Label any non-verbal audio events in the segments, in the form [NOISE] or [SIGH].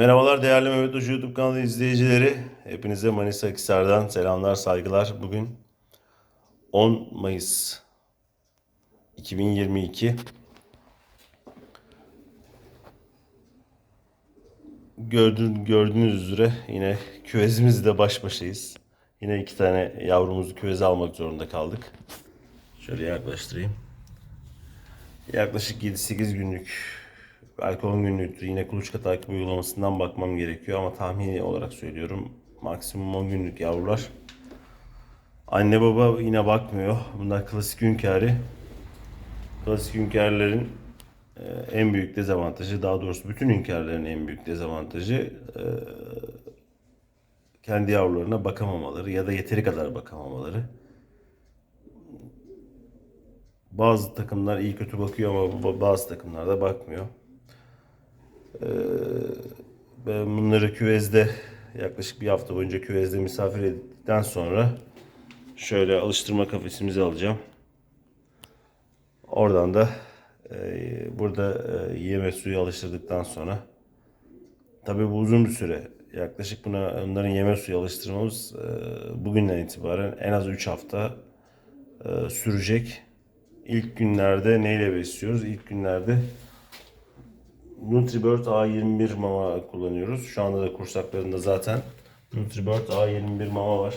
Merhabalar değerli Mehmet Hoca YouTube kanalı izleyicileri. Hepinize Manisa Akhisar'dan selamlar, saygılar. Bugün 10 Mayıs 2022. Gördüğün, gördüğünüz üzere yine küvezimizle baş başayız. Yine iki tane yavrumuzu küveze almak zorunda kaldık. Şöyle yaklaştırayım. Yaklaşık 7-8 günlük, 10 günlüktür. Yine kuluçka takip uygulamasından bakmam gerekiyor ama tahmini olarak söylüyorum. Maksimum 10 günlük yavrular. Anne baba yine bakmıyor. Bunlar klasik hünkârı. Klasik hünkârların e, en büyük dezavantajı, daha doğrusu bütün hünkârların en büyük dezavantajı e, kendi yavrularına bakamamaları ya da yeteri kadar bakamamaları. Bazı takımlar iyi kötü bakıyor ama ba- bazı takımlar da bakmıyor. Ee, ben bunları küvezde yaklaşık bir hafta boyunca küvezde misafir ettikten sonra şöyle alıştırma kafesimizi alacağım. Oradan da e, burada e, yem ve suyu alıştırdıktan sonra tabii bu uzun bir süre. Yaklaşık buna onların yeme suyu alıştırmamız e, bugünden itibaren en az 3 hafta e, sürecek. İlk günlerde neyle besliyoruz? İlk günlerde Nutribird A21 mama kullanıyoruz. Şu anda da kursaklarında zaten Nutribird A21 mama var.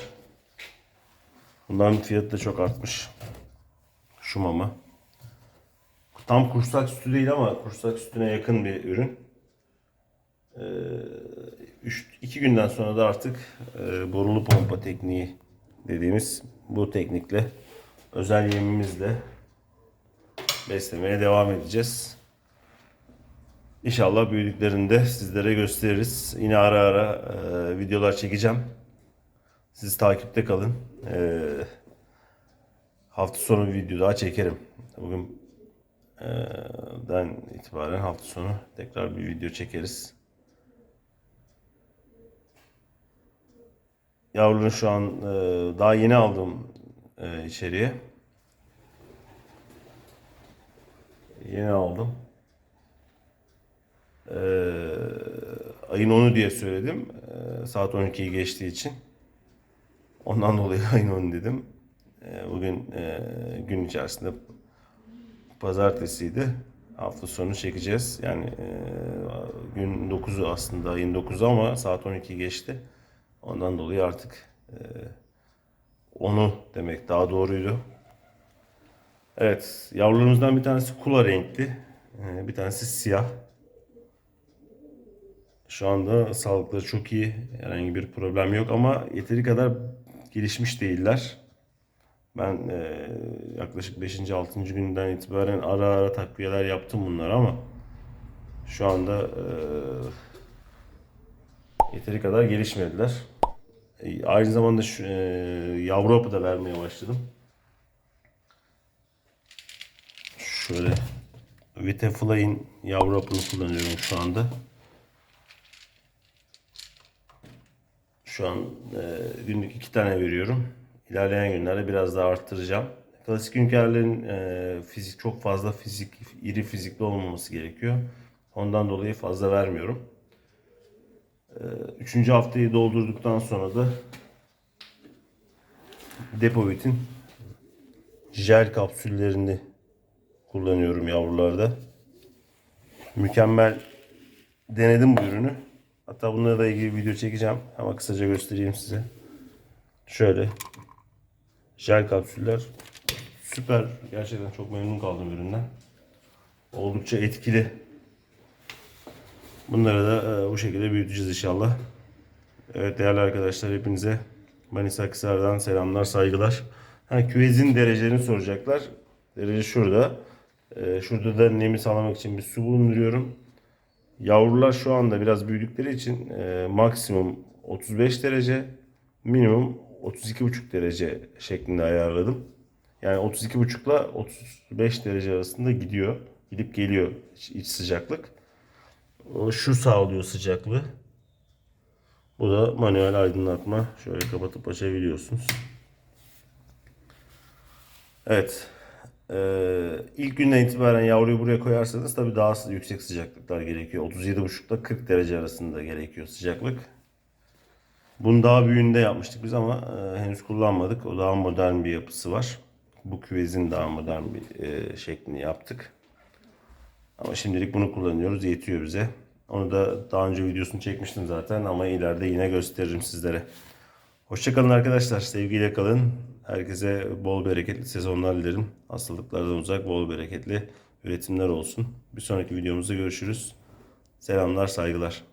Bunların fiyatı da çok artmış. Şu mama. Tam kursak sütü değil ama kursak sütüne yakın bir ürün. 2 günden sonra da artık e, borulu pompa tekniği dediğimiz bu teknikle özel yemimizle beslemeye devam edeceğiz. İnşallah büyüdüklerinde sizlere gösteririz. Yine ara ara e, videolar çekeceğim. Siz takipte kalın. E, hafta sonu bir video daha çekerim. Bugün e, den itibaren hafta sonu tekrar bir video çekeriz. Yavrunu şu an e, daha yeni aldım e, içeriye. Yeni aldım. Ee, ayın 10'u diye söyledim. Ee, saat 12'yi geçtiği için. Ondan dolayı [LAUGHS] ayın 10 dedim. Ee, bugün e, gün içerisinde pazartesiydi. Hafta sonu çekeceğiz. Yani e, gün 9'u aslında ayın 9'u ama saat 12 geçti. Ondan dolayı artık e, onu demek daha doğruydu. Evet, yavrularımızdan bir tanesi kula renkli, bir tanesi siyah. Şu anda sağlıkları çok iyi. Herhangi bir problem yok ama yeteri kadar gelişmiş değiller. Ben e, yaklaşık 5. 6. günden itibaren ara ara takviyeler yaptım bunlar ama şu anda e, yeteri kadar gelişmediler. E, aynı zamanda şu, e, yavru da vermeye başladım. Şöyle Vitafly'in yavru kullanıyorum şu anda. Şu an e, günlük iki tane veriyorum. İlerleyen günlerde biraz daha arttıracağım. Klasik hünkârların e, fizik çok fazla fizik iri fizikli olmaması gerekiyor. Ondan dolayı fazla vermiyorum. E, üçüncü haftayı doldurduktan sonra da Depovit'in jel kapsüllerini kullanıyorum yavrularda. Mükemmel denedim bu ürünü. Hatta bununla da ilgili video çekeceğim ama kısaca göstereyim size. Şöyle jel kapsüller süper. Gerçekten çok memnun kaldım üründen. Oldukça etkili. Bunları da e, bu şekilde büyüteceğiz inşallah. Evet değerli arkadaşlar hepinize Manisa Akhisar'dan selamlar, saygılar. Ha, küvezin derecelerini soracaklar. Derece şurada. E, şurada da nemi sağlamak için bir su bulunduruyorum. Yavrular şu anda biraz büyüdükleri için e, maksimum 35 derece, minimum 32,5 derece şeklinde ayarladım. Yani 32,5 ile 35 derece arasında gidiyor. Gidip geliyor iç, sıcaklık. Şu sağlıyor sıcaklığı. Bu da manuel aydınlatma. Şöyle kapatıp açabiliyorsunuz. Evet. Ee, ilk günden itibaren yavruyu buraya koyarsanız tabii daha yüksek sıcaklıklar gerekiyor. 37,5 ile 40 derece arasında gerekiyor sıcaklık. Bunu daha büyüğünde yapmıştık biz ama e, henüz kullanmadık. O daha modern bir yapısı var. Bu küvezin daha modern bir e, şeklini yaptık. Ama şimdilik bunu kullanıyoruz. Yetiyor bize. Onu da daha önce videosunu çekmiştim zaten ama ileride yine gösteririm sizlere. Hoşçakalın arkadaşlar. Sevgiyle kalın. Herkese bol bereketli sezonlar dilerim. Hastalıklardan uzak, bol bereketli üretimler olsun. Bir sonraki videomuzda görüşürüz. Selamlar, saygılar.